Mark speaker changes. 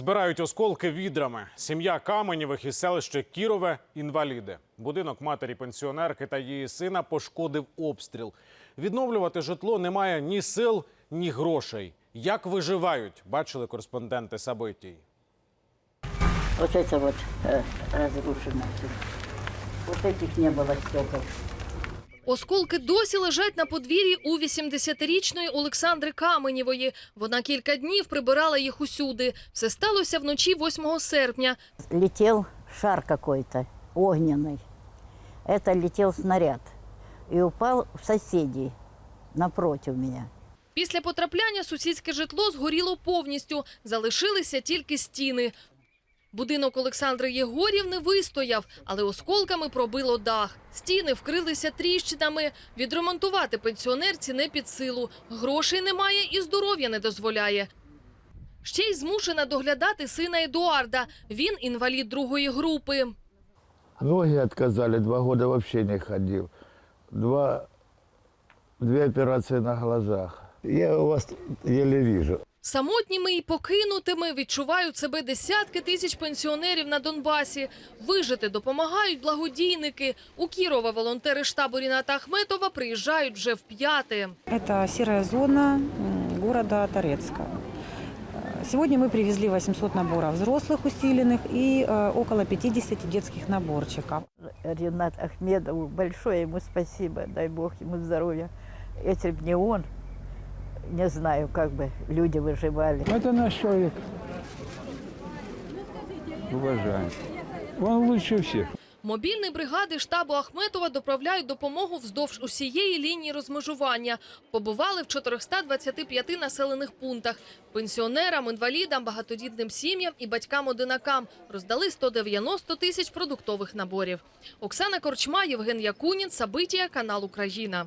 Speaker 1: Збирають осколки відрами. Сім'я Каменєвих із селища Кірове інваліди. Будинок матері пенсіонерки та її сина пошкодив обстріл. Відновлювати житло немає ні сил, ні грошей. Як виживають, бачили кореспонденти Сабитій.
Speaker 2: Вот это вот э, разрушено. всё. Вот этих не было стекол.
Speaker 3: Осколки досі лежать на подвір'ї у 80-річної Олександри Каменєвої. Вона кілька днів прибирала їх усюди. Все сталося вночі 8 серпня.
Speaker 2: Летел шар какой-то, огненный. Это летел снаряд. И упал в соседей напротив меня.
Speaker 3: Після потрапляння сусідське житло згоріло повністю. Залишилися тільки стіни. Будинок Олександри Єгорівни вистояв, але осколками пробило дах. Стіни вкрилися тріщинами. Відремонтувати пенсіонерці не під силу. Грошей немає і здоров'я не дозволяє. Ще й змушена доглядати сина Едуарда. Він інвалід другої групи.
Speaker 4: Ноги отказали, два года вообще не ходил. Два, две операции на глазах. Я вас еле вижу.
Speaker 3: Самотніми і покинутими відчувають себе десятки тисяч пенсіонерів на Донбасі. Вижити допомагають благодійники. У Кірова волонтери штабу Ріната Ахметова приїжджають вже вп'яте.
Speaker 5: Это серая зона м, города Торецка. Э, Сегодня мы привезли 800 наборов взрослых усиленных и э, около 50 детских наборчиков.
Speaker 2: Ренат Ахмедову большое ему спасибо, дай Бог ему здоровья. Если бы не он, не знаю, как бы люди выживали.
Speaker 6: Это наш человек. Уважаем. Он лучше всех.
Speaker 3: Мобільні бригади штабу Ахметова доправляють допомогу вздовж усієї лінії розмежування. Побували в 425 населених пунктах. Пенсіонерам, інвалідам, багатодітним сім'ям і батькам-одинакам роздали 190 тисяч продуктових наборів. Оксана Корчма, Євген Якунін, Сабитія, канал Україна.